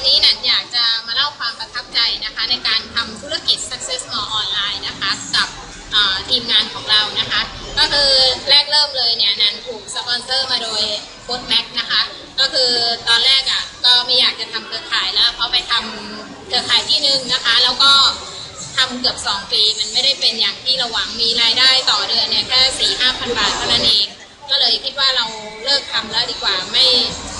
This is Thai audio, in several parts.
วันนี้นันอยากจะมาเล่าความประทับใจนะคะในการทำธุรกิจ Success More ออนไลน์นะคะกับทีมงานของเรานะคะ ก็คือแรกเริ่มเลยเนี่ยนันถูกสปอนเซอร์มาโดยโค้ดแม็กนะคะก็คือตอนแรกอะก็ไม่อยากจะทำเครือข่ายแล้วเพราะไปทำเครือข่ายที่หนึ่งนะคะ แล้วก็ทำเกือบ 2 ปีมันไม่ได้เป็นอย่างที่เราหวังมีรายได้ต่อเดือนเนี่ยแค่สี่ห้าพันบาทเท่านั้นเองก็เลยคิดว่าเราเลิกทำแล้วดีกว่าไม่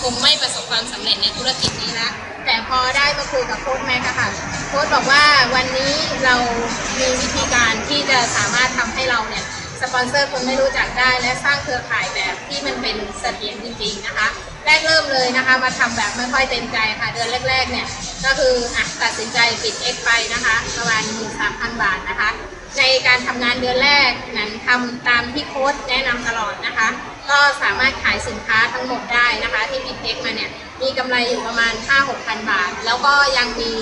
คงไม่ประสบความสำเร็จในธุรกิจนี้ละ แต่พอได้มาคุยกับโค้ชแม็กอะค่ะโค้ชบอกว่าวันนี้เรามีวิธีการที่จะสามารถทำให้เราเนี่ยสปอนเซอร์คนไม่รู้จักได้และสร้างเครือข่ายแบบที่มันเป็นเสถียรจริงๆนะคะ แรกเริ่มเลยนะคะ มาทำแบบไม่ค่อยเต็มใจค่ะ เดือนแรก ๆ เนี่ย ก็คืออะตัดสินใจปิด X ไปนะคะ ประมาณ13,000บาทนะคะ ในการทำงานเดือนแรกนั้นทำตามที่โค้ชแนะนำตลอดนะคะ ก็สามารถขายสินค้าทั้งหมดได้นะคะ ที่ปิดเด็กมาเนี่ยมีกำไรอยู่ประมาณ 5-6,000 บาท แล้วก็ยังมี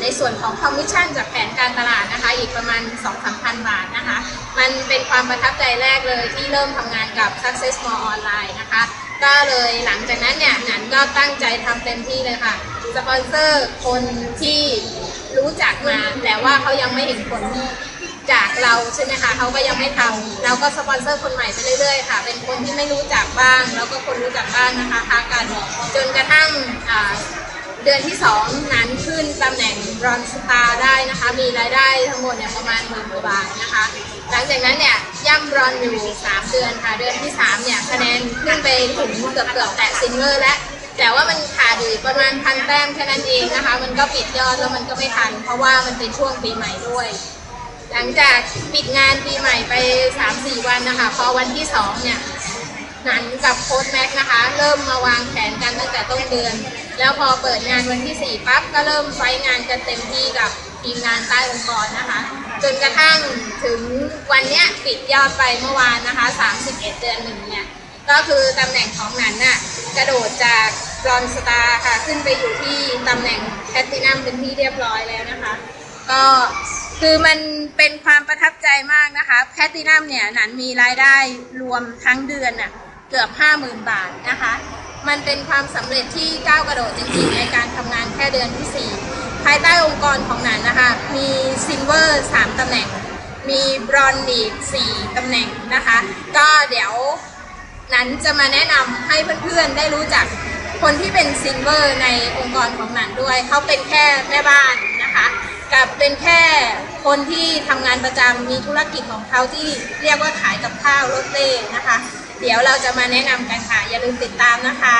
ในส่วนของคอมมิชชั่นจากแผนการตลาดนะคะ อีกประมาณ 2-3,000 บาทนะคะ มันเป็นความประทับใจแรกเลยที่เริ่มทำงานกับ Success More ออนไลน์นะคะ ก็เลยหลังจากนั้นเนี่ยนันก็ตั้งใจทำเต็มที่เลยค่ะ สปอนเซอร์คนที่รู้จักมาแต่ว่าเขายังไม่เห็นผล จากเราใช่ไหมคะเขาก็ยังไม่ทำเราก็สปอนเซอร์คนใหม่ไปเรื่อยๆค่ะ เป็นคนที่ไม่รู้จักบ้าง แล้วก็คนรู้จักบ้างนะคะค้ากันจนกระทั่งเดือนที่สองนั้นขึ้นตำแหน่งรอนสตาร์ได้นะคะ มีรายได้ทั้งหมดเนี่ยประมาณหมื่นกว่าบาทนะคะ หลังจากนั้นเนี่ยย่ำรอนอยู่ 3 เดือนค่ะ เดือนที่ 3 เนี่ยคะแนนขึ้นไปถึงเกือบเกือบแตะซิลเวอร์แล้วแต่ว่ามันขาดอยู่ประมาณพันแต้มแค่นั้นเองนะคะ มันก็ปิดยอดแล้วมันก็ไม่ทัน เพราะว่ามันเป็นช่วงปีใหม่ด้วย หลังจากปิดงานปีใหม่ไป 3-4 วันนะคะ พอวันที่ 2 เนี่ยนันกับโค้ชแม็กนะคะ เริ่มมาวางแผนกันตั้งแต่ต้นเดือน แล้วพอเปิดงานวันที่ 4 ปั๊บ ก็เริ่มไฟงานกันเต็มที่กับทีมงานใต้องค์กรนะคะ จนกระทั่งถึงวันเนี้ยปิดยอดไปเมื่อวานนะคะ 31 เดือนหนึ่งเนี่ยก็คือตำแหน่งของนันน่ะกระโดดจากบรอนสตาร์ค่ะ ขึ้นไปอยู่ที่ตำแหน่งแพตตินัมเป็นที่เรียบร้อยแล้วนะคะ ก็ คือมันเป็นความประทับใจมากนะคะแพตตินัมเนี่ยหนันมีรายได้รวมทั้งเดือนน่ะเกือบ 50,000 บาทนะคะ มันเป็นความสำเร็จที่ก้าวกระโดดจริงๆ ในการทำงานแค่เดือนที่ 4 ภายใต้องค์กรของหนันนะคะ มีซิลเวอร์3ตำแหน่ง มีบรอนอีก4ตำแหน่งนะคะ ก็เดี๋ยวนั้นจะมาแนะนำให้เพื่อนๆได้รู้จักคนที่เป็นซิลเวอร์ในองค์กรของหนันด้วย เขาเป็นแค่แม่บ้านนะคะ กับเป็นแค่ คนที่ทำงานประจำมีธุรกิจของเขาที่เรียกว่าขายกับข้าวรถเล่นะคะ เดี๋ยวเราจะมาแนะนำกันค่ะ อย่าลืมติดตามนะคะ